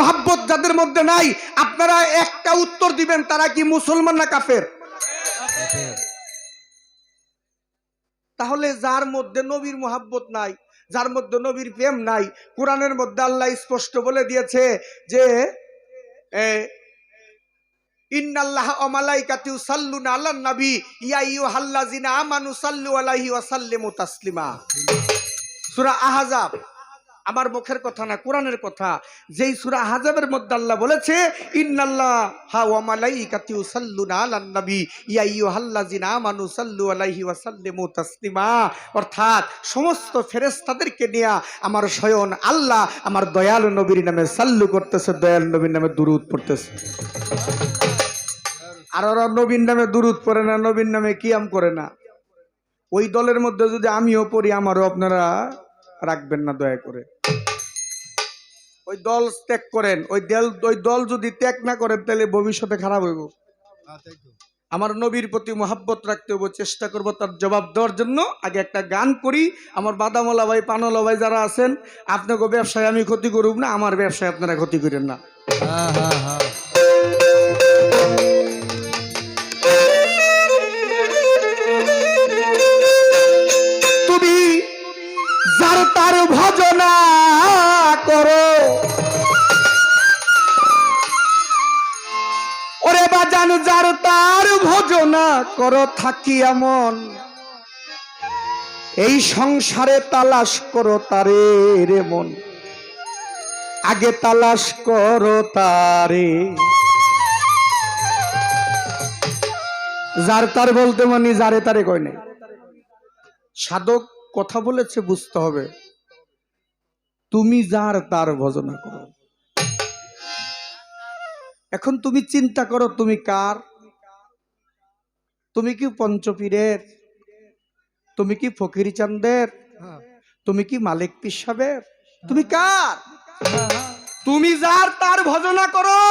মোহাব্বত যাদের মধ্যে নাই, আপনারা একটা উত্তর দিবেন, তারা কি মুসলমান না কাফের? তাহলে যার মধ্যে নবীর মোহাব্বত নাই, যার মধ্যে নবীর প্রেম নাই, কোরআনের মধ্যে আল্লাহ স্পষ্ট বলে দিয়েছে যে ইন্নাল্লাহ আহজাব। আমার মুখের কথা না, কোরআনের কথা। যেই সূরা আহজাবের মধ্যে আল্লাহ বলেছে হা আমানু সাল্লু আলাইহি অর্থাৎ সমস্ত ফেরেশতাদেরকে নিয়ে আমার স্বয়ং আল্লাহ আমার দয়ালু নবীর নামে সাল্লু করতেছে, দয়ালু নবীর নামে দুরূদ পড়তেছে। আর ওরা নবীন নামে দুরুদ পড়ে না নবীন নামে কিয়াম করে না। ওই দলের মধ্যে যদি আমিও পড়ি, আমারও আপনারা রাখবেন না দয়া করে। ওই দল ত্যাগ করেন ওই দল ওই দল যদি ত্যাগ না করেন তাহলে ভবিষ্যতে খারাপ হইব। আমার নবীর প্রতি মহাব্বত রাখতে হব চেষ্টা করব তার জবাব দেওয়ার জন্য। আগে একটা গান করি। আমার বাদামলা ভাই পানলা ভাই যারা আছেন আপনাকে ব্যবসায় আমি ক্ষতি করুক না আমার ব্যবসায় আপনারা ক্ষতি করেন না। তুমি করো থাকি এমন। এই সংসারে তালাশ করো তারে রে মন। আগে তালাশ করো তারে। যার তার বলতে মানি, যারে তারে কয় নাই। সাধক কথা বলেছে, বুঝতে হবে। তুমি যার তার ভজনা করো। এখন তুমি চিন্তা করো, তুমি কার? তুমি কি পঞ্চপীরের? তুমি কি ফকির চান্দের তুমি কি মালিক পিসাবের তুমি কার? তুমি যার, তার ভজনা করো।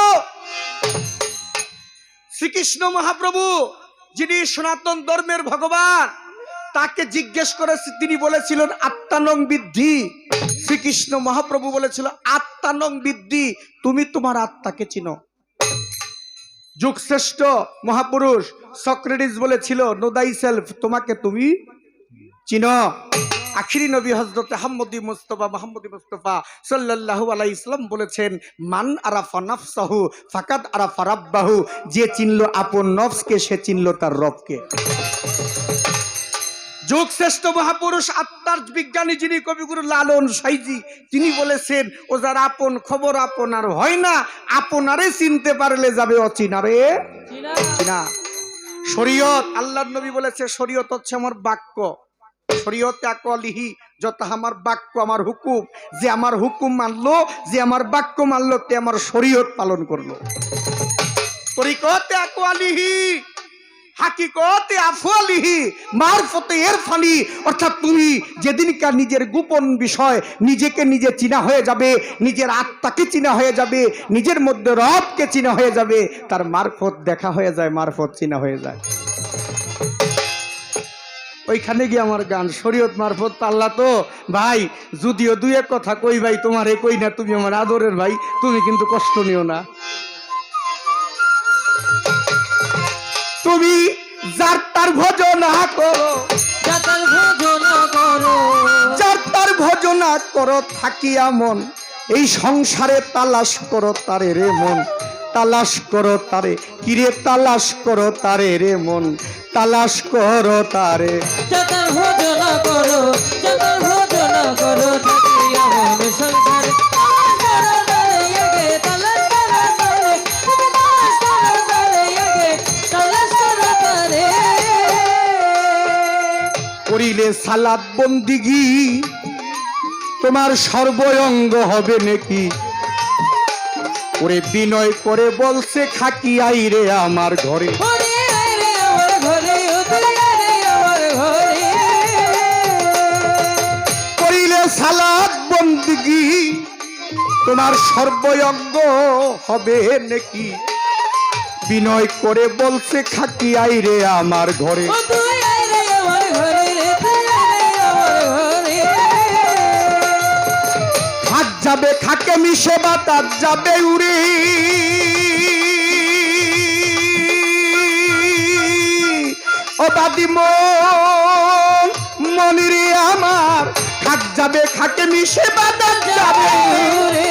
শ্রীকৃষ্ণ মহাপ্রভু, যিনি সনাতন ধর্মের ভগবান, তাকে জিজ্ঞেস করে তিনি বলেছিলেন আত্মানং বৃদ্ধি? শ্রীকৃষ্ণ মহাপ্রভু বলেছিল আত্মানং বৃদ্ধি, তুমি তোমার আত্মাকে চিনো। যুগশ্রেষ্ঠ মহাপুরুষ সক্রেটিস বলেছিল নো দাই সেলফ তোমাকে তুমি চিন। আখিরি নবী হজরত আহম্মদি মুস্তফা মোহাম্মদ মুস্তফা সাল্লাহ আলাই ইসলাম বলেছেন, মান আরাফা নফসাহু ফাকাত আরাফা রাব্বাহু। যে চিনল আপন নফসকে, সে চিনল তার রবকে। যুগ শ্রেষ্ঠ মহাপুরুষ আত্মার বিজ্ঞানী যিনি কবিগুরু লালন সাইজি তিনি বলেছেন ও যার আপন খবর আপনার হয় না আপনারে চিনতে পারলে যাবে অচিনারে চিনা শরীয়ত আল্লাহ নবী বলেছে শরীয়ত হচ্ছে আমার বাক্য। শরীয়ত আকলিহি যত আমার বাক্য আমার হুকুম যে আমার হুকুম মানলো যে আমার বাক্য মানলো তে আমার শরীয়ত পালন করল। তরিকতে আকলিহি হাকিকতে আফওয়ালিহি মারফতে ইরফানি অর্থাৎ তুমি যেদিনকার নিজের গোপন বিষয় নিজেকে নিজে চিনা হয়ে যাবে, নিজের আত্মাকে চিনা হয়ে যাবে, নিজের মধ্যে রবকে চিনা হয়ে যাবে, তার মারফত দেখা হয়ে যায়, মারফত চিনা হয়ে যায়। ওইখানে গিয়ে আমার গান, শরীয়ত মারফত পাল্লা তো। ভাই, যদিও দুই এক কথা কই ভাই, তোমারে কই না, তুমি আমার আদরের ভাই, তুমি কিন্তু কষ্ট নিও না। তুমি তার ভজনা করো। যাতার ভোজনা করো। যার তার ভজনা করো থাকি এমন এই সংসারে তালাশ করো তারে রে মন। তালাশ করো তারে। কিরে তালাশ করো তারে রে মন। তালাশ করো তারে। ভোজনা করো ভোজনা করো থাকি এমন সংসারে করিলে সালাদ বন্দিগি তোমার সর্বঙ্গ হবে নাকি? ওরে বিনয় করে বলছে খাকি রে আমার ঘরে, আয় রে আমার ঘরে। করিলে সালাদ বন্দিগি তোমার সর্বয়জ্ঞ হবে নাকি? বিনয় করে বলছে খাকি আইরে আমার ঘরে। যাবে খাকে মিশে বাতাস, যাবে উড়ে। ও মনির মনিরে আমার, খাক যাবে খাকে মিশে বাতাস, যাবে উড়ে।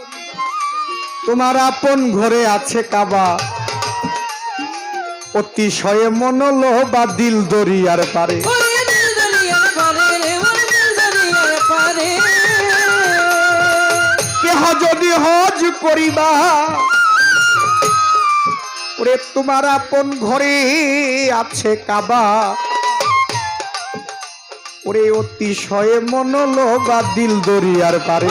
তোমার আপন ঘরে আছে কাবা। অতিশয়ে মনল বা দিল দরিয়ার পারে। কেহ যদি হজ করিবা, ওরে তোমার আপন ঘরে আছে কাবা। ওরে অতিশয়ে মনল বা দিল দরিয়ার পারে।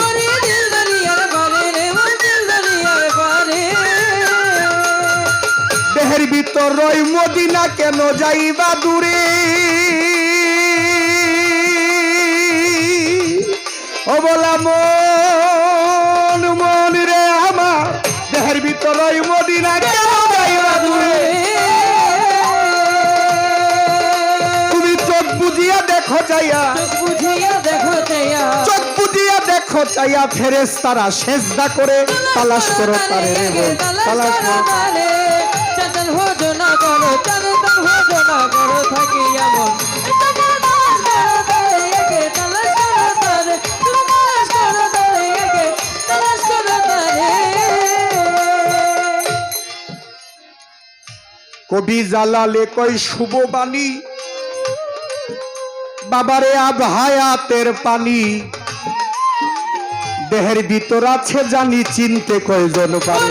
দেহের ভিতর রই মদিনা কেন যাইবা দূরে? ও বলা মন মন রে আমার দেহের ভিতর রই মদিনা কেন যাইবা দূরে? তুমি চোখ বুঝিয়া দেখো বুঝিয়া দেখো চাইয়া। চোখ বুঝিয়া দেখো চাইয়া ফেরেস তারা সেজদা করে তালাশ করো তারে রে তালাশ করো কবি জালালে কই শুভ বাণী? বাবারে আব হায়াতের পানি। দেহের ভিতর আছে জানি চিনতে কয়জন পারে।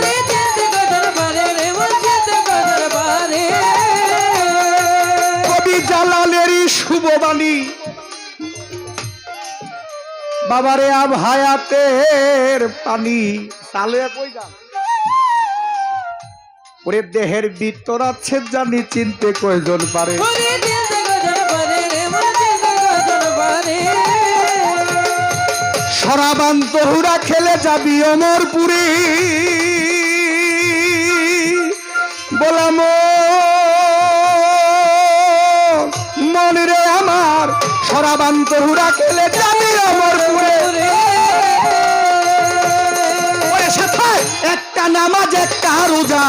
কবি জালালেরই শুভ বাণী। বাবারে আব হায়াতের পানি। তালে কই যান? ওরে দেহের ভিতর আছে জানি চিনতে কয়জন পারে। সরাবান্ত হুরা খেলে যাবি অমরপুরে বলাম মন রে আমার সরাবান্ত হুরা খেলে যাবি অমরপুরে একটা নামাজ একটা রোজা।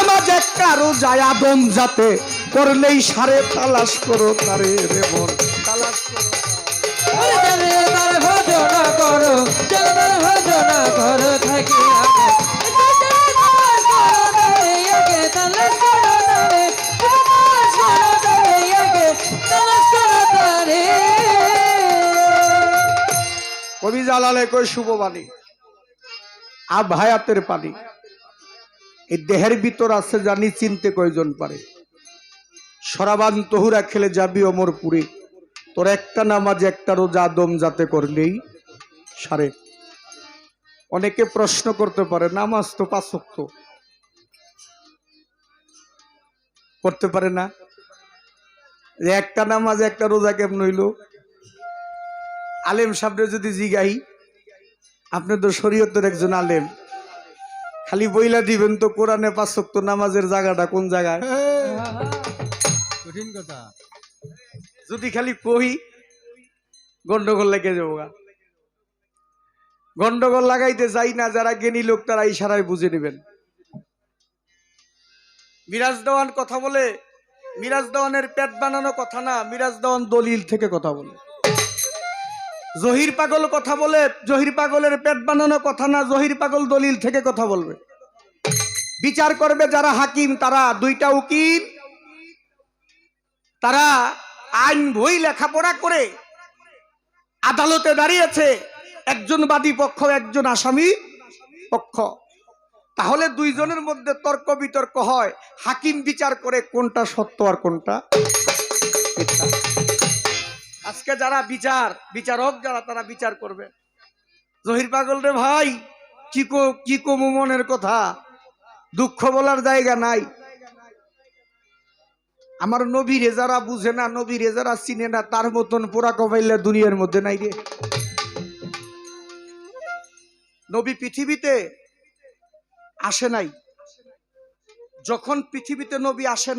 নামাজ একটা রোজা আদম যাতে করলেই সারে তালাশ করো তারে রে মন তালাশ করো করো ভজনা করো থাকি কবি জালালে কই শুভ বাণী। আব হায়াতের পানি। এই দেহের ভিতর আছে জানি চিনতে কয়জন পারে। সরাবান তহুরা খেলে যাবি অমরপুরে তোর একটা নামাজ একটা রোজা আদম যাতে করলেই সারে। অনেকে প্রশ্ন করতে পারে, নামাজ তো পাঁচক্ত করতে পারে না। একটা নামাজ একটা রোজা কেমন হইল? আলেম সাহেবরে যদি জিগাই, আপনি তো শরীয়তের একজন আলেম। খালি বইলা দিবেন তো কোরআনে পাঁচক্ত নামাজের জায়গাটা কোন জায়গায়? কঠিন কথা। যদি খালি কহি গন্ডগোল লেগে যাব গন্ডগোল লাগাইতে যাই না যারা জ্ঞানী লোক তারা ইশারায় বুঝে নেবেন। মিরাজ দেওয়ান কথা বলে মিরাজ দেওয়ানের পেট বানানো কথা না মিরাজ দেওয়ান দলিল থেকে কথা বলে। জহির পাগল কথা বলে, জহির পাগলের পেট বানানো কথা না, জহির পাগল দলিল থেকে কথা বলবে বিচার করবে যারা হাকিম, তারা দুইটা উকিল, তারা আইন বই লেখাপড়া করে আদালতে দাঁড়িয়েছে, একজন বাদী পক্ষ, একজন আসামি পক্ষ তাহলে দুইজনের মধ্যে তর্ক বিতর্ক হয়, হাকিম বিচার করে কোনটা সত্য আর কোনটা মিথ্যা। আজকে যারা বিচার, বিচারক যারা, তারা বিচার করবে। জহির পাগল রে ভাই, কি কো কমু মনের কথা? দুঃখ বলার জায়গা নাই। আমার নবীরে যারা বুঝে না, নবীরে যারা চিনে না, তার মতন পোড়া কমাইলে দুনিয়ার মধ্যে নাই রে। নবী পৃথিবীতে আসে নাই। যখন পৃথিবীতে নবী আসে নাই